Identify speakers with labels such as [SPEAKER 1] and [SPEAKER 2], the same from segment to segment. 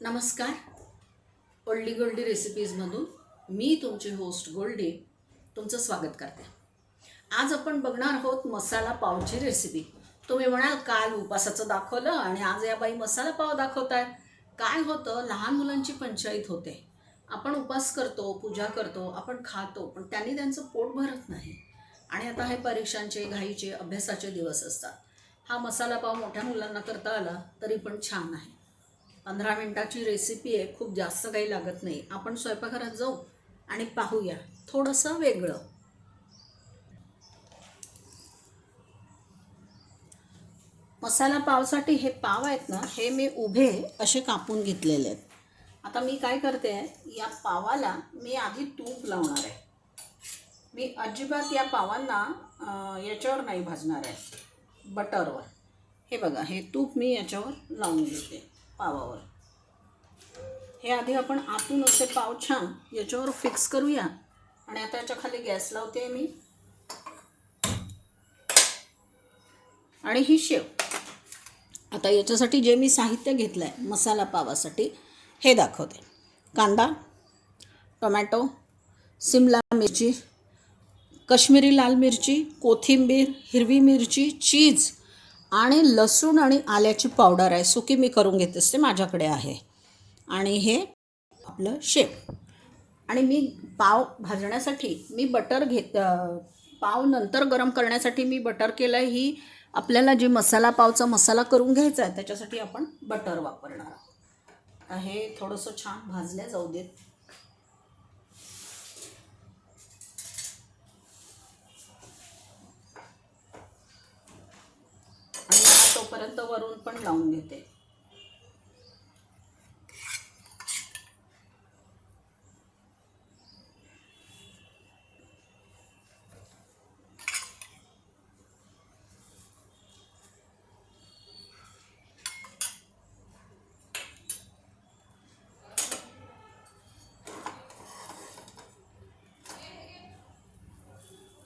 [SPEAKER 1] नमस्कार. ओल्डी गोल्डी रेसिपीजमधून मी तुमची होस्ट गोल्डी तुमचं स्वागत करते. आज आपण बघणार आहोत मसाला पावची रेसिपी तुम्ही म्हणाल काल उपासाचं दाखवलं आणि आज या बाई मसाला पाव दाखवत आहे काय होतं? लहान मुलांची पंचायत होते. आपण उपास करतो पूजा करतो आपण खातो पण त्यांनी त्यांचं पोट भरत नाही. आणि आता हे परीक्षांचे घाईचे अभ्यासाचे दिवस असतात. हा मसाला पाव मोठ्या मुलांना करता आला तरी पण छान आहे. पंधरा मिनटाची रेसिपी आहे खूप जास्त काही लागत नाही. आपण स्वयंपाकघरात जाऊ आणि पाहूया. थोडंसं वेगळं. मसाला पावसाठी हे पाव आहेत ना हे मी उभे असे कापून घेतलेले आहेत. आता मी काय करते या पावाला मी आधी तूप लावणार आहे. मी अजिबात या पावांना याच्यावर नाही भाजणार आहे. बटरवर. हे बघा हे तूप मी याच्यावर लावून घेते. पावावर. हे आधी आपण आतून असे पाव छान याच्यावर फिक्स करूया. आणि आता याच्या खाली गॅस लावते मी. आणि ही शेव. आता याच्यासाठी जे मी साहित्य घेतलं आहे मसाला पावासाठी हे दाखवते. कांदा टोमॅटो सिमला मिरची कश्मीरी लाल मिरची कोथिंबीर हिरवी मिरची चीज आणि लसूण आणि आल्याची पावडर आहे सुकी मी करून घेत असते माझ्याकडे आहे. आणि हे आपलं शेप आणि मी पाव भाजण्यासाठी मी बटर घेत पाव नंतर गरम करण्यासाठी मी बटर केलं आहे ही आपल्याला जी मसाला पावचा मसाला करून घ्यायचा आहे त्याच्यासाठी आपण बटर वापरणार आहोत. हे थोडंसं छान भाजल्या जाऊ देत आणि मला तोपर्यंत वरून पण लावून घेते.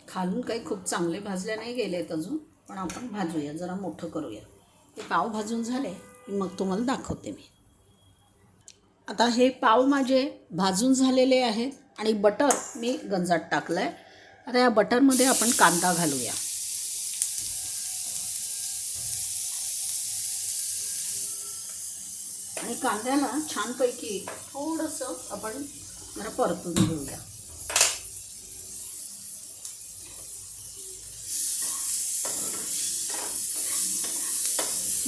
[SPEAKER 1] खालून काही खूप चांगले भाजले नाही गेलेत अजून पण आपण भाजूया जरा मोठं करूया. पाव भाजून झाले की मग तुम्हाला दाखवते मी. आता हे पाव माझे भाजून झालेले आहेत आणि बटर मी गंजात टाकलं आहे आता या बटरमध्ये आपण कांदा घालूया. आणि कांद्याला छानपैकी थोडंसं आपण जरा परतून घेऊया.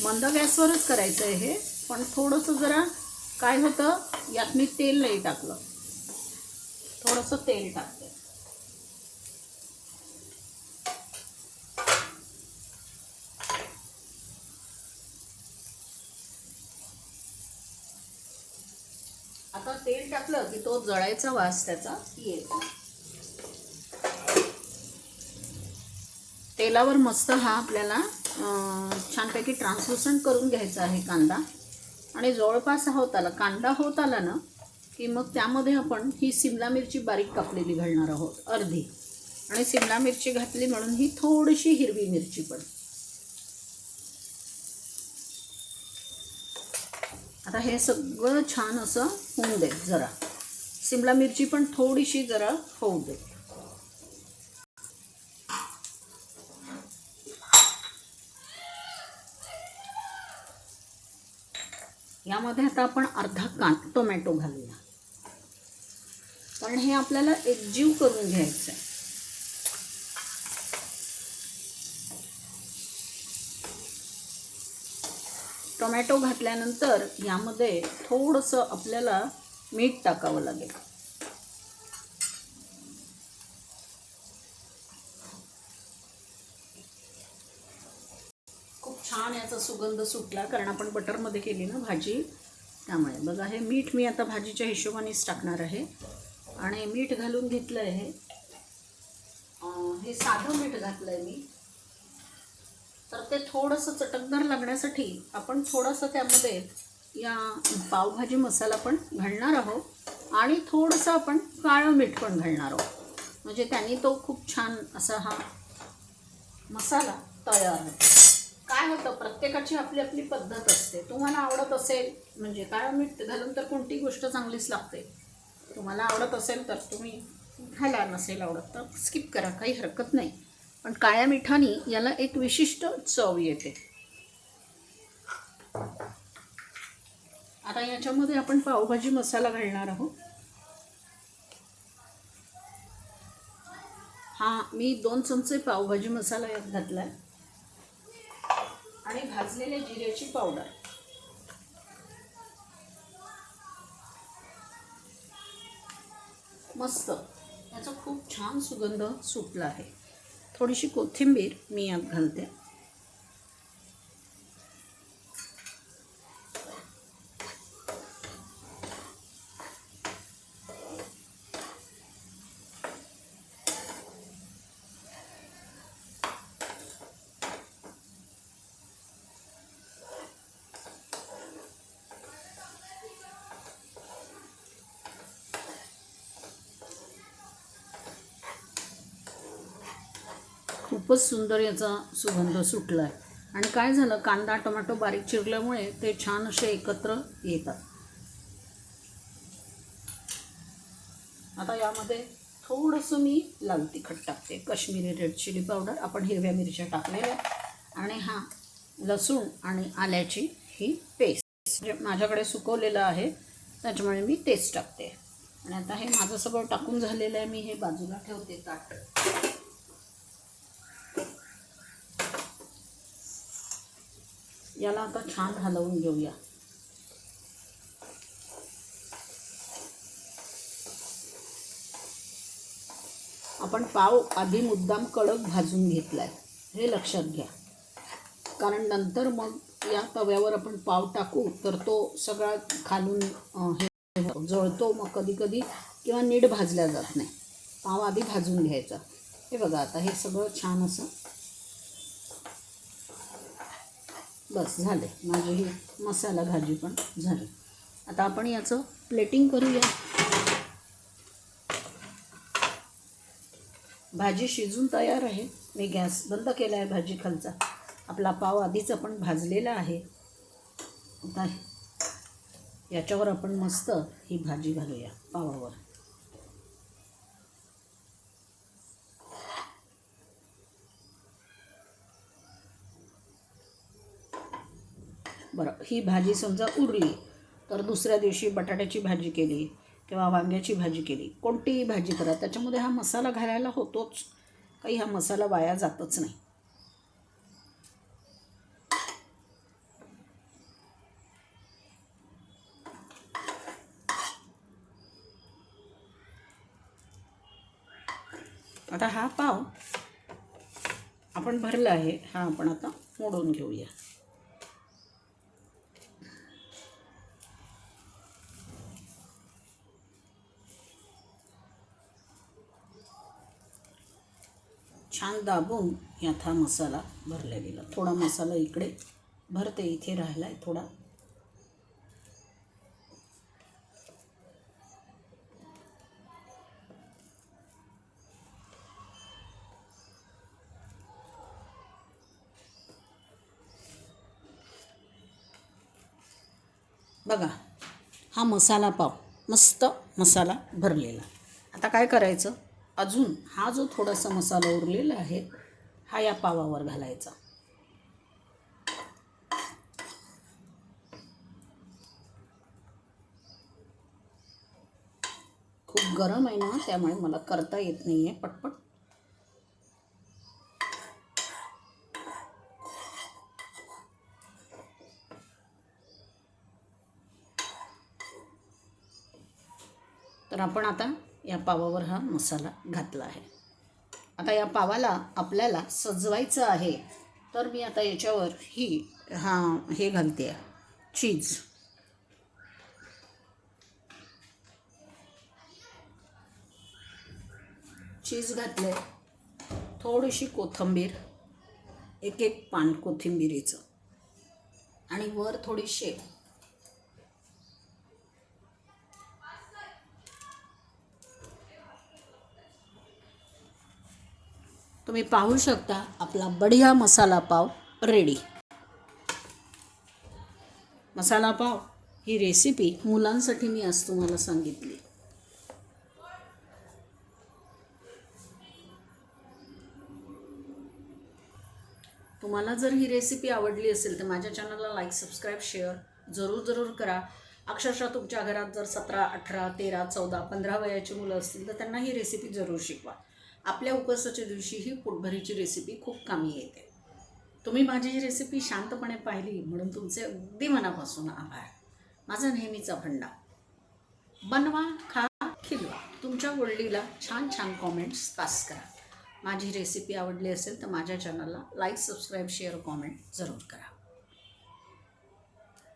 [SPEAKER 1] मंद गॅसवरच करायचं आहे हे पण थोडंसं जरा काय होतं यात मी तेल नाही टाकलं. थोडंसं तेल टाकते. आता तेल टाकलं की तो जळायचा वास त्याचा येतो. तेलावर मस्त हा आपल्याला छानपैकी ट्रान्सलुसंट करून घ्यायचा आहे कांदा. आणि जवळपास हा होत आला कांदा होत आला ना की मग त्यामध्ये आपण ही सिमला मिरची बारीक कापलेली घालणार आहोत अर्धी. आणि सिमला मिरची घातली म्हणून ही थोडीशी हिरवी मिरची पण. आता हे सगळं छान असं होऊन दे जरा. सिमला मिरची पण थोडीशी जरा होऊ दे. यामध्ये आता आपण अर्धा कान टोमॅटो घालूया. कारण हे आपल्याला एकजीव करून घ्यायचं आहे. टोमॅटो घातल्यानंतर यामध्ये थोडंसं आपल्याला मीठ टाकावं लागेल खूप छान याचा सुगंध सुटला कारण आपण बटरमध्ये केली ना भाजी त्यामुळे. बघा हे मीठ मी आता भाजीच्या हिशोबानेच टाकणार आहे. आणि मीठ घालून घेतलं आहे हे साधं मीठ घातलं आहे मी. तर ते थोडंसं चटकदार लागण्यासाठी आपण थोडंसं त्यामध्ये या पावभाजी मसाला पण घालणार आहोत. आणि थोडंसं आपण काळं मीठ पण घालणार आहोत. म्हणजे त्यांनी तो खूप छान असा हा मसाला तयार होतो. काय होतं प्रत्येकाची आपली आपली पद्धत असते. तुम्हाला आवडत असेल म्हणजे काय मीठ घालून तर कोणती गोष्ट चांगलीच लागते. तुम्हाला आवडत असेल तर तुम्ही घाला नसेल आवडत तर स्किप करा काही हरकत नाही. पण काळ्या मिठाने याला एक विशिष्ट चव येते. आता याच्यामध्ये आपण पावभाजी मसाला घालणार आहोत. हा मी दोन चमचे पावभाजी मसाला यात घातला आहे आणि भाजलेल्या जिऱ्याची पावडर. मस्त. याचा खूप छान सुगंध सुटला आहे. थोडीशी कोथिंबीर मी यात घालते. खूपच सुंदर याचा सुगंध सुटला आहे आणि काय झालं कांदा टोमॅटो बारीक चिरल्यामुळे ते छान असे एकत्र येतात. आता यामध्ये थोडंसं मी लाल तिखट टाकते. काश्मीरी रेड चिली पावडर आपण हिरव्या मिरच्या टाकलेल्या. आणि हा लसूण आणि आल्याची ही पेस्ट. जे माझ्याकडे सुकवलेलं आहे त्याच्यामुळे मी टेस्ट टाकते. आणि आता हे माझं सगळं टाकून झालेलं आहे मी हे बाजूला ठेवते ताट. याला आता छान हलवून घेऊया. आपण पाव आधी मुद्दाम कडक भाजून घेतलाय. हे लक्षात घ्या. कारण नंतर मग या तव्यावर आपण पाव टाकू तर तो सगळा खालून हे जळतो मग कधी कधी किंवा नीट भाजल्या जात नाही. पाव आधी भाजून घ्यायचा. हे बघा आता हे सगळं छान असं बस झाले. माझी ही मसाला भाजी पण झाली. आता आपण याचं प्लेटिंग करूया. भाजी शिजून तयार आहे. मी गॅस बंद केला आहे भाजी खालचा आपला पाव आधीच आपण भाजलेला आहे. आता याच्यावर आपण मस्त ही भाजी घालूया पावावर. बरं ही भाजी समजा उरली तर दुसऱ्या दिवशी बटाट्याची भाजी केली किंवा वांग्याची भाजी केली कोणतीही भाजी करा. त्याच्यामध्ये हा मसाला घालायला होतोच. काही हा मसाला वाया जातच नाही. आता हा पाव आपण भरला आहे हा आपण आता मोडून घेऊया. छान दाबून यात हा मसाला भरला गेला. थोडा मसाला इकडे भरते इथे राहिला आहे थोडा. बघा हा मसाला पाव मस्त मसाला भरलेला. आता काय करायचं? अजून हा जो थोडासा मसाला उरलेला आहे हा या पावावर घालायचा. खूप गरम आहे ना त्यामुळे मला करता येत नाही आहे पटपट. तर आपण आता या पावावर हा मसाला घातला आहे. आता या पावाला आपल्याला सजवायचं आहे तर मी आता याच्यावर ही हा हे घालते. चीज. चीज घातले थोडीशी कोथिंबीर एक एक पान कोथिंबिरीचं. आणि वर थोडी शेव तुम्ही पाहू शकता आपला बढिया मसाला पाव रेडी मसाला पाव ही रेसिपी मुलांसाठी मी आज तुम्हाला सांगितली. तुम्हाला जर ही रेसिपी आवडली असेल तर माझ्या चॅनलला लाईक सबस्क्राईब शेअर जरूर जरूर करा. अक्षरशः तुमच्या घरात जर सतरा अठरा तेरा चौदा पंधरा वयाची मुलं असतील तर त्यांना ही रेसिपी जरूर शिकवा. आपल्या उपवासाच्या दिवशी ही पोटभरीची रेसिपी खूप कामी येते. तुम्ही माझी ही रेसिपी शांतपणे पाहिली म्हणून तुमचे अगदी मनापासून आभार. माझा नेहमीचा फंडा बनवा खा खिलवा. तुमच्या वडलीला छान छान कॉमेंट्स पास करा. माझी रेसिपी आवडली असेल तर माझ्या चॅनलला लाईक सबस्क्राईब शेअर कॉमेंट जरूर करा.